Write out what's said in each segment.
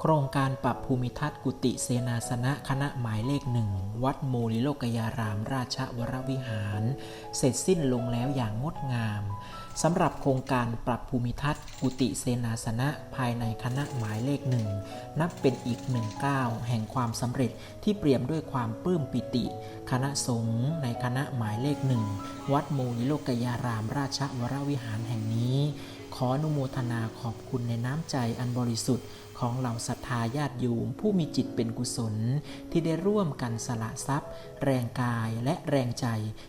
โครงการปรับภูมิทัศน์กุฏิเสนาสนะคณะหมายเลขหนึ่ง วัดโมลิโลกยาราม ราชวรวิหาร เสร็จสิ้นลงแล้วอย่างงดงามสำหรับโครงการปรับภูมิทัศน์กุฏิเสนาสนะภายในคณะหมายเลขหนึ่ง นับเป็นอีกหนึ่งก้าวแห่งความสำเร็จที่เปรียมด้วยความปลื้มปิติ คณะสงฆ์ในคณะหมายเลขหนึ่ง วัดโมลิโลกยาราม ราชวรวิหารแห่งนี้ ขออนุโมทนาขอบคุณในน้ำใจอันบริสุทธิ์ของเหล่าศรัทธาญาติโยมผู้มีจิตเป็นกุศล ที่ได้ร่วมกันสละทรัพย์ แรงกายและแรงใจ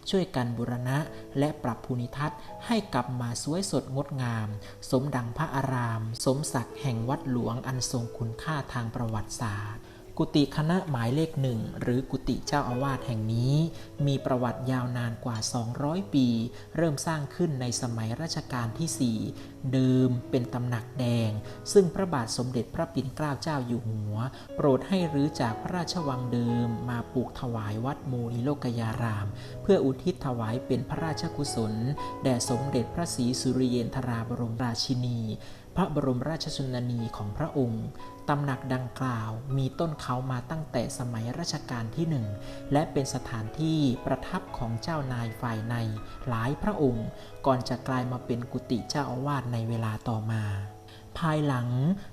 ช่วยกันบุรณะ และปรับภูนิทัศน์ให้กลับมาสวยสดงดงาม สมดังพระอาราม สมศักดิ์แห่งวัดหลวงอันทรงคุณค่าทางประวัติศาสตร์ กุฏิคณะหมายเลขหนึ่งหรือกุฏิเจ้าอาวาสแห่งนี้ มีประวัติยาวนานกว่า 200 ปี เริ่มสร้างขึ้นในสมัยรัชกาลที่ 4 เดิมเป็นตำหนักแดง ซึ่งพระบาทสมเด็จพระปิ่นเกล้าเจ้าอยู่หัว โปรดให้รื้อจากพระราชวังเดิมมาปลูกถวายวัดโมนิโลกยาราม เพื่ออุทิศถวายเป็นพระราชกุศล แด่สมเด็จพระศรีสุริเยนทราบรมราชินี พระบรมราชชนนีของพระองค์ตำหนักดังกล่าวมีต้นเขามาตั้งแต่สมัยรัชกาลที่หนึ่งและเป็นสถานที่ประทับของเจ้านายฝ่ายในหลายพระองค์ ก่อนจะกลายมาเป็นกุฏิเจ้าอาวาสในเวลาต่อมา ภายหลัง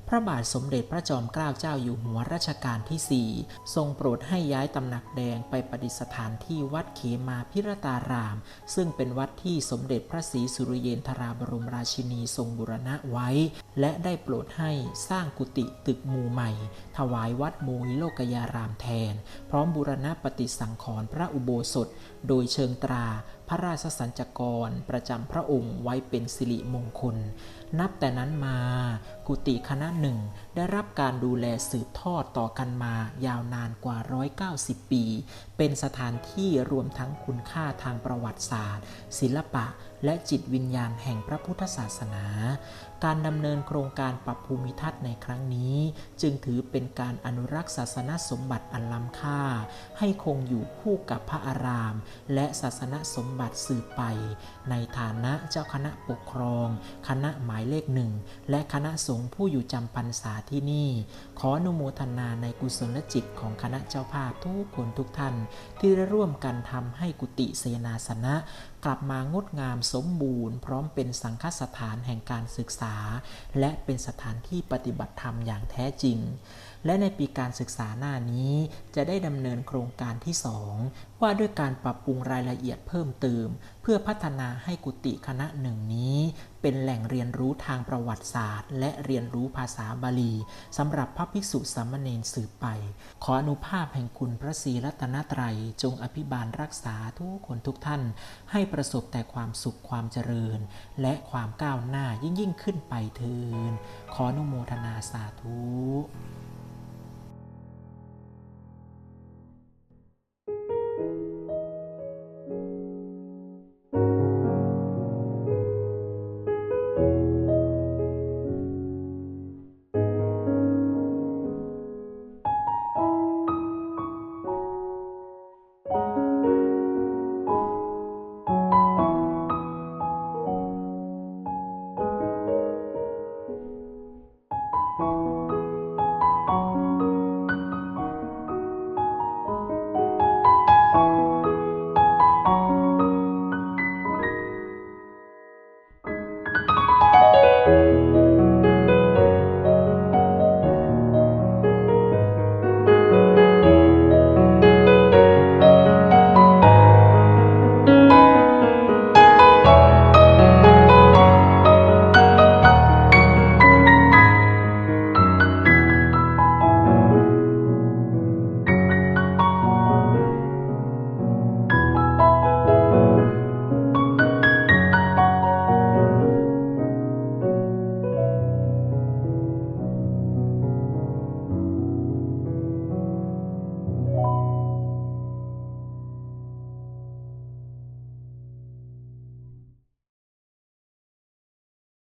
พระบาทสมเด็จพระจอมเกล้าเจ้าอยู่หัวรัชกาลที่ 4 ทรงโปรดให้ย้ายตำหนักแดงไปประดิษฐานที่วัดเขมาพิรตาราม ซึ่งเป็นวัดที่สมเด็จพระศรีสุริเยนทราบรมราชินีทรงบุรณะไว้ และได้โปรดให้สร้างกุฏิตึกมูใหม่ ถวายวัดมูลโลกยารามแทน พร้อมบูรณะปฏิสังขรณ์พระอุโบสถ โดยเชิงตราพระราชสัญจกรประจำพระองค์ไว้เป็นสิริมงคล นับแต่นั้นมา กุฏิคณะหนึ่งได้รับการดูแลสืบทอดต่อกันมายาวนานกว่า 190 ปี เป็นสถานที่รวมทั้งคุณค่าทางประวัติศาสตร์ ศิลปะ และจิตวิญญาณแห่งพระพุทธศาสนา การดำเนินโครงการปรับภูมิทัศน์ในครั้งนี้ จึงถือเป็นการอนุรักษ์ศาสนสมบัติอันล้ำค่า ให้คงอยู่คู่กับพระอาราม และศาสนสมบัติสืบไป ในฐานะเจ้าคณะปกครอง คณะหมายเลขหนึ่งและคณะสงฆ์ผู้อยู่จำพรรษาที่นี่ ขออนุโมทนาในกุศลจิตของคณะเจ้าภาพทุกคนทุกท่าน ที่ได้ร่วมกันทำให้กุฏิเสนาสนะ กลับมางดงามสมบูรณ์ พร้อมเป็นสังฆสถานแห่งการศึกษา และเป็นสถานที่ปฏิบัติธรรมอย่างแท้จริง และในปีการศึกษาหน้านี้จะได้ดำเนินโครงการที่ 2 ว่าด้วยการปรับปรุงรายละเอียดเพิ่มเติม เพื่อพัฒนาให้กุฏิคณะหนึ่งนี้ เป็นแหล่งเรียนรู้ทางประวัติศาสตร์ และเรียนรู้ภาษาบาลีสำหรับพระภิกษุสามเณรสืบไป ขออนุภาพแห่งคุณพระศรีรัตนตรัย จงอภิบาลรักษาทุกคนทุกท่าน ให้ประสบแต่ความสุขความเจริญ และความก้าวหน้ายิ่งยิ่งขึ้นไปเทินขออนุโมทนาสาธุ